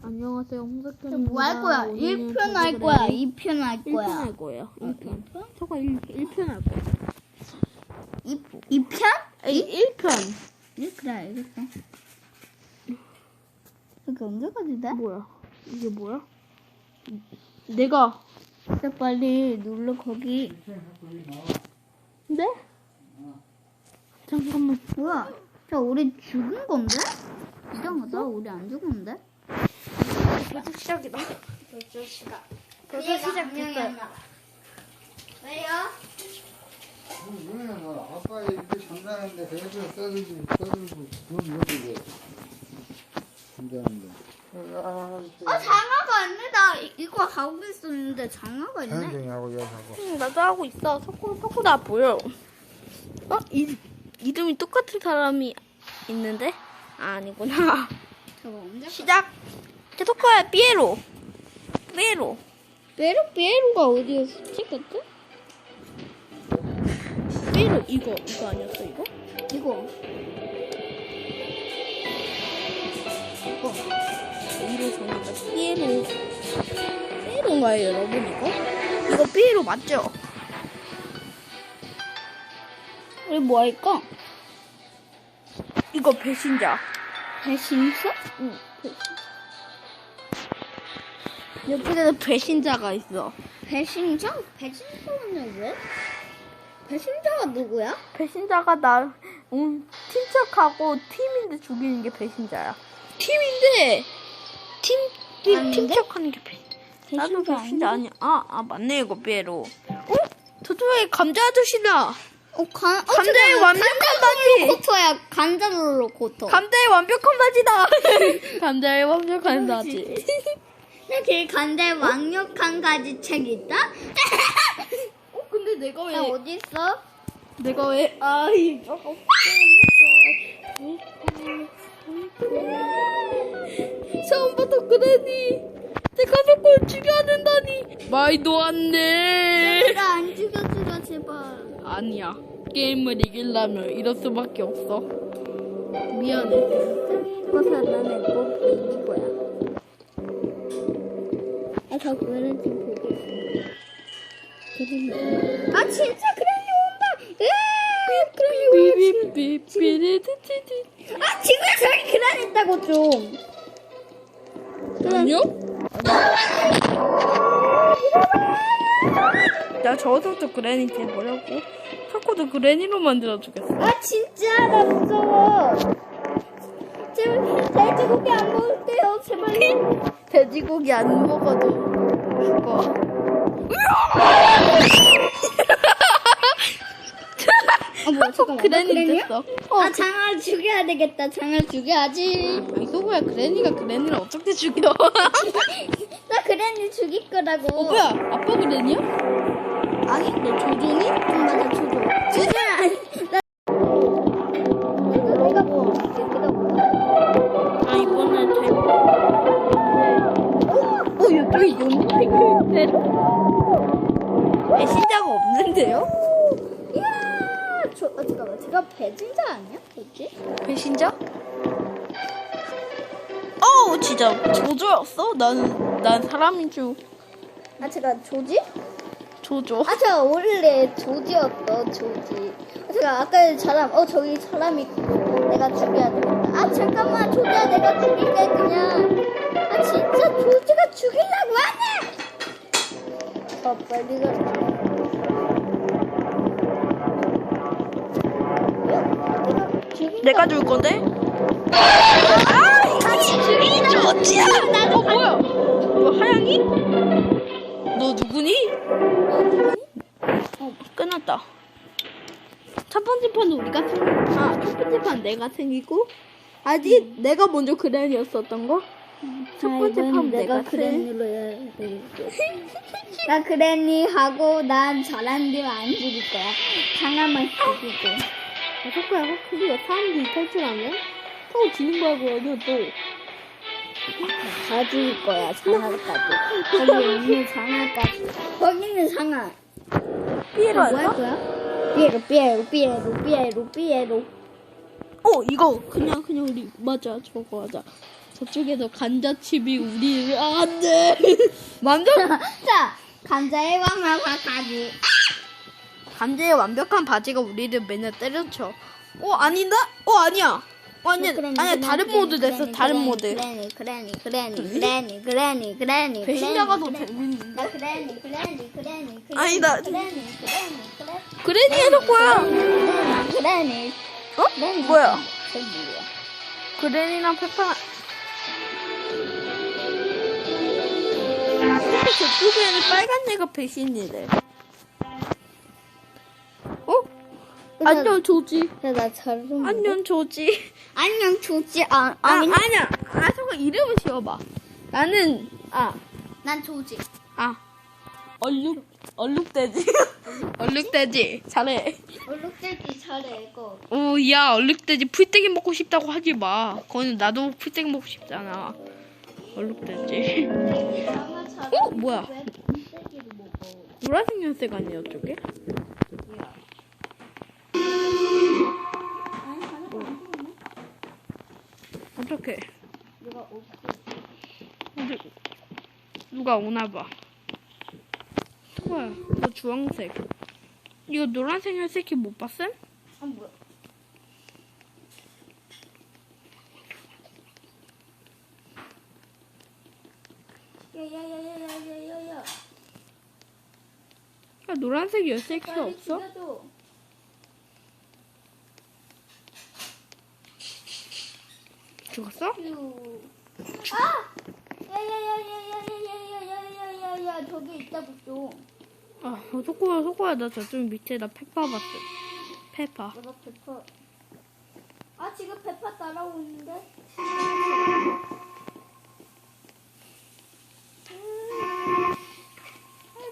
안녕하세요, 홍석현입니다. 뭐 할 거야? 오늘은 1편 할 거야? 그래. 2편 할 1편 거야? 할 거예요. 1편. 저거 1, 1편 할 거예요. 2, 2편? 에이, 1편. 네, 그래, 알겠어. 이게 언제까지 돼? 뭐야? 이게 뭐야? 내가 진짜 빨리 눌러, 거기. 네? 잠깐만. 뭐야? 저 우리 죽은 건데? 이상하다. 우리 안 죽었는데? 벌써 시작이다. 벌써 시작. 벌써 시작했어요. 왜요? 왜 아빠 이렇게 장난하는데 배를 써들고 써들고 그럼 여기 왜 장난하는데 어, 장화가. 나 이거 하고 있었는데 장화가 있네. 사연정이 하고 여하고 응, 나도 하고 있어. 석고, 석고 나 보여. 어? 이, 이름이 똑같은 사람이 있는데? 아, 아니구나. 시작! 제 석고야, 삐에로. 삐에로. 베로, 베로가 어디였지, 그때? 삐에로, 이거, 이거 아니었어, 이거? 이거. 이거. 이로 정리가 삐에로. 삐에로인가요, 여러분, 이거? 이거 삐에로 맞죠? 우리 뭐 할까? 이거 배신자. 배신자? 응, 배신. 옆에는 배신자가 있어. 배신자? 배신자는 왜? 배신자가 누구야? 배신자가 나, 응, 팀척하고 팀인데 죽이는 게 배신자야. 팀인데, 팀, 팀, 아닌데? 팀척하는 게 배신. 나도 배신자 배신자 아니야. 아, 아, 맞네, 이거 삐에로. 어? 저쪽에 감자 아저씨다. 어, 간, 어, 감자의 완벽한 간자롤로 바지. 코토야. 간자롤로 코토. 감자의 완벽한 바지다. 감자의 완벽한 바지. 나그 간자의 완벽한 가지 책 있다? 어, 근데 내가 나 어디 있어? 내가 왜, 아, 이거. 처음부터 그러니. 내 가족을 죽여야 된다니. 말도 안 돼. 내가 안 죽여주라 제발. 아니야. 게임을 이기려면 이럴 수밖에 없어. 미안해. 그래서 나는 꼭 이길 거야. 아, 저 그래는 지금 보고. 그래는. 아, 진짜 그래니 온다! 으아! 그래니 와. 아, 친구야, 저기 그란 있다고 좀. 아니요? 나 저것도 그래니 돼보려고. 자꾸도 그래니로 만들어주겠어. 아, 진짜, 나 무서워. 제발, 돼지고기 안 먹을게요, 제발. 돼지고기 안 먹어도 죽어. 어, 뭐야, 잠깐만. 그래니 그래니야? 됐어. 아, 장을 죽여야 되겠다. 장을 죽여야지. 이 소구야 그래니가 그래니를 어떻게 죽여? 나 그래니 죽일 거라고. 어 뭐야 아빠 그래니야? 아니, 너 조종이? 응, 맞아, 조조. 조조 아니, 배신자가 없는데요? 이야, 저, 아, 잠깐만. 제가 배진자 아니야? 뭐지? 배신자? 어우 진짜 조조였어? 나는 난 사람인 줄 아, 제가 조지? 조조. 아, 제가 원래 조지였어, 조지. 아, 제가 아까 사람, 어, 저기 사람 있고, 내가 죽여야 되겠다. 아, 잠깐만, 조지야, 내가 죽일게, 그냥. 아, 진짜 조지가 죽이려고 하네! 어, 빨리 가. 내가 줄 건데? 아! 어 뭐야? 이거 하양이? 너 누구니? 어 끝났다. 첫 번째 판은 우리가 승, 아, 첫 번째 판 내가 승이고, 아직 내가 먼저 그랜이었었던 거? 첫 번째 판 내가 승. 그랜이로 해야 되겠고. 나 그랜이 하고 난 잘하는데 안 죽일 거야. 장난만 죽이고. 아, 석구야, 혹시 사람들이 탈출 하면? 또 지는 거야, 그러면 또. 다 죽일 거야, 장난까지. 거기 있는 장난까지. 거기 있는 장난. 삐에로 뭐할 할까? 거야? 삐에로, 삐에로, 삐에로, 삐에로, 삐에로. 어, 이거, 그냥, 그냥 우리, 맞아, 저거 하자. 저쪽에서 감자칩이 우리를 아, 안 돼 완전 자, 감자의 완벽한 가지. 감자의 완벽한 바지가 우리를 맨날 때려쳐 어 아닌가? 어 아니야 어 아니야 아니야 다른 모드 됐어 다른 모드 그래니, 그래니, 그래니, 그래니, 그래니, 그래니. 배신자가 더 그래니, 재밌는데 나 그래니, 그래니, 그래니, 그래니. 아니다. 그래니, 그래니, 그래니. 그래니에서 거야 그래니. 어? 그래니. 뭐야? 그랜이랑 페파 저쪽에는 빨간 애가 배신이래. 어? 안녕 조지. 야, 나 잘좀 안녕 조지. 안녕, 조지. 아, 아 아니. 아니야. 아 저거 이름을 지어봐. 나는 난 조지. 아아 얼룩 얼룩돼지. 얼룩돼지. 잘해. 얼룩들기 잘해, 이거. 오야 얼룩돼지 풀떼기 먹고 싶다고 하지 마. 그거는 나도 풀떼기 먹고 싶잖아 잘해. 어 뭐야? 노란색 연색 아니야 저게? 어떡해. 어디 누가 오나봐 뭐야 너 주황색 이거 노란색 연색이 못 봤음? 노란색 연색이 빨리 없어? 죽여줘. 죽었어? 휴. 아! 야야야야야야야야야야야야 저기 있다고 좀. 아 속고야 속고야 나 저쪽 밑에다 페파 봤음 페파 내가 페퍼. 아 지금 페퍼 따라오고 있는데.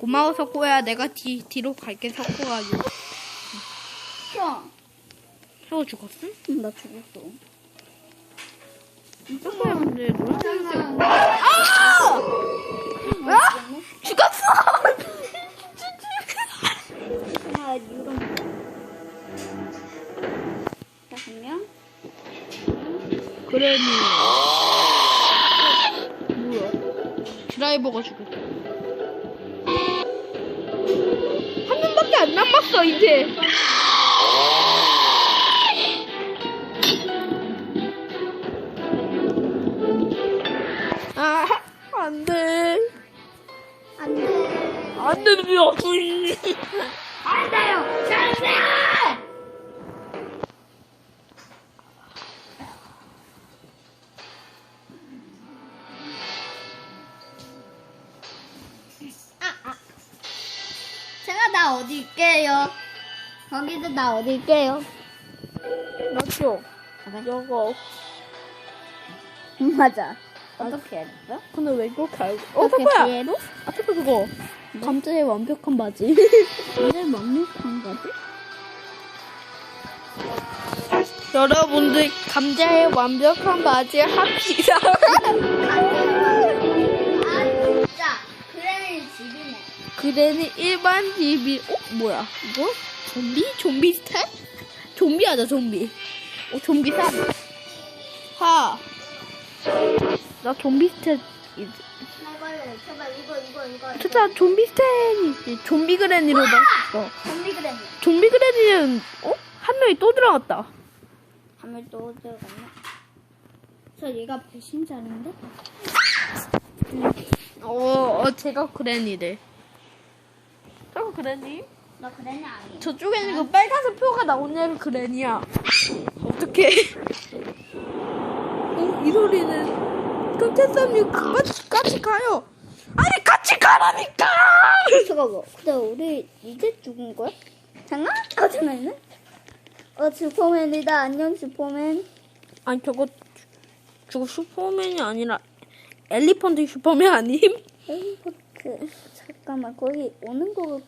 고마워 석고야 내가 뒤, 뒤로 갈게 석고가지고 형. 석고 죽었음? 응, 나 죽었어. 석고야 근데 노란색 연색 아! 죽었어! 아, 이런. 자, 한 명. 그래니 뭐야 드라이버가 죽었어 죽었어 이제. 아 안돼. 안돼. 안돼 안돼 나 어디 있게요? 맞죠 이거 맞아. 어떻게 했어? 근데 왜 그렇게 알고 어 석고야 피해로? 아 석고 그거 감자의 완벽한 바지 오늘 완벽한 거지? 여러분들 감자의 완벽한 바지 합시다. 그래는 일반 집이 어 뭐야 이거? 좀비? 좀비 스타일? 좀비 하자 좀비. 어 좀비 사. 하. 나 좀비 스타일 이거, 이거, 이거. 진짜 좀비 스타일이지. 좀비 그랜이로 바꿨어. 좀비 그래. 좀비 그랜이는 어 한 명이 또 들어갔다. 밤에 또 들어갔네. 저 얘가 배신자인데? 어, 어 제가 그랜이래 그랜이 나 그래는 아니. 저쪽에는 그 빨간색 표가 나온 애가 그랜이야. 어떡해. 어, 이 소리는. 그럼 태삼님 같이, 같이 가요. 아니, 같이 가라니까! 잠깐만. 근데 우리 이제 죽은 거야? 잠깐? 아, 잠깐만. 어, 슈퍼맨이다. 안녕, 슈퍼맨. 아니, 저거, 저거 슈퍼맨이 아니라, 엘리펀트 슈퍼맨 아님? 헬리포트. 잠깐만. 거기 오는 거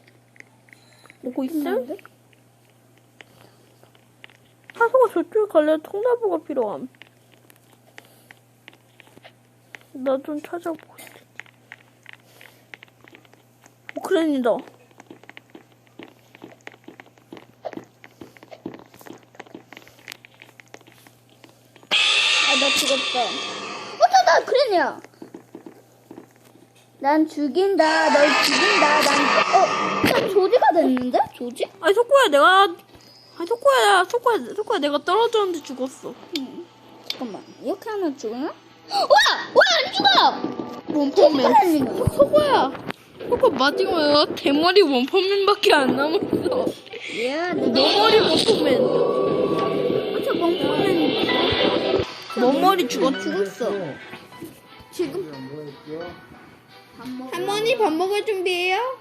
오고 있음? 하소가 저쪽에 갈래 통나무가 필요함. 나 좀 찾아보고 싶지. 어, 그랜이다. 아, 나 죽었어. 어, 아, 그랬냐? 난 죽인다, 널 죽인다, 난, 어, 난 조지가 됐는데? 조지? 아니 석구야 내가 아니 석구야 석구야 석구야 내가 떨어졌는데 죽었어. 잠깐만, 이렇게 하면 죽으나? 와! 와, 안 죽어! 원펀맨. 대단한 석구야 석구 마지막에 대머리 원펀맨밖에 안 남았어. 야, 너 머리 원펀맨. 저 멍청한 너 머리 죽었. 죽었어. 지금 뭐? 할머니 밥 먹을 준비해요?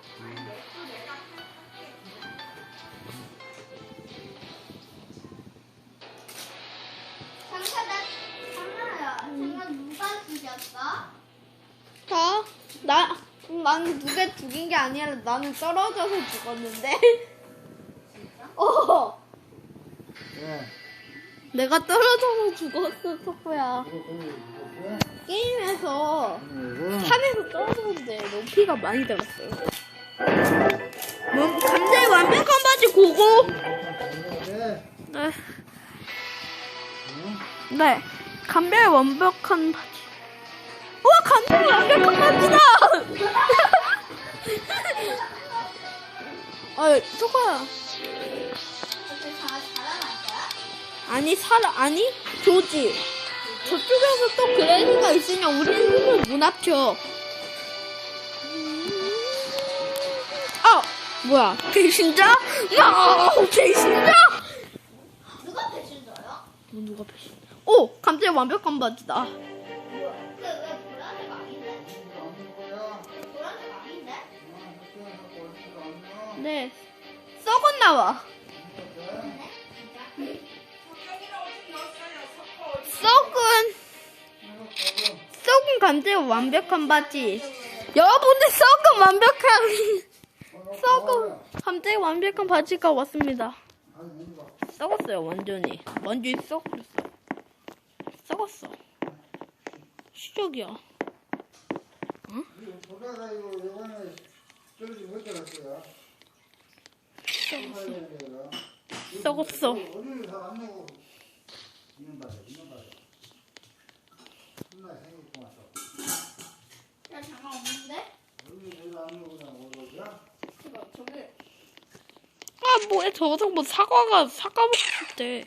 장사 누가 죽였어? 다? 나, 나는 누가 죽인 게 아니라 나는 떨어져서 죽었는데. 어. 예. 내가 떨어져서 죽었어, 있었어요? 게임에서? 산에서 떨어졌는데 높이가 많이 들었어요. 뭐, 감자의 완벽한 바지 고고. 네. 네. 네. 감자의 완벽한 바지. 와, 감자의 완벽한 바지다! 아, 석구야. 아니 사람 아니 조지 저쪽에서 또 그레이가 있으면 우리는 힘을 못 합쳐 아 뭐야 배신자? 야 배신자? 누가 배신 줘요? 뭐 누가 배신 오 감자의 완벽한 바지다? 네 썩은 나와 썩은 썩은 감자의 완벽한 바지. 여러분들 썩은 완벽한 썩은 감자의 완벽한 바지가 왔습니다. 썩었어요 완전히. 완전히 썩었어 썩었어. 시적이야. 못 들었어요. 썩었어 어디를 잘안 내고 있는 바다, 있는 바다. 혼나 생겼구만 또. 야, 장난 없는데? 어디 내가 안 내고 그냥 오르자? 저거, 저기. 아 뭐야 저거 뭐 사과가 사과 먹을 때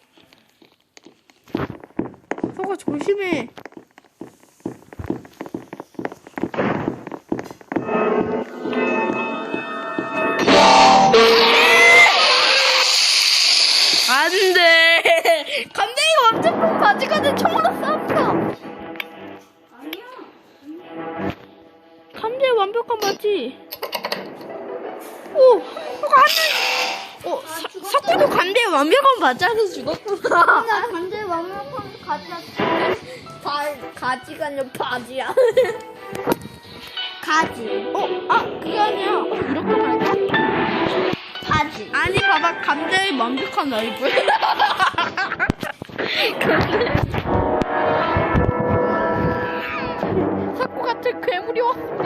사과 조심해. 안돼! 큰 바지가 내 총으로. 감자의 완벽한 바지? 오 안돼 어 사- 사과도 감자의 완벽한 바지라서 죽었구나 나 간제 완벽한 가지였어. 가, 가지가 아니라 바지야. 가지. 어, 아, 그게 아니야. 어, 이렇게 말할까? 바지. 아니, 봐봐. 감자의 완벽한 얼굴. 사코 같은 괴물이 왔습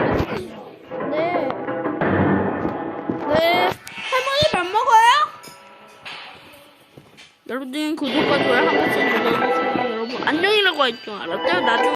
여러분, 구독과 좋아요 한 번씩 눌러주세요. 여러분, 안녕이라고 할 줄 알았죠? 나중에.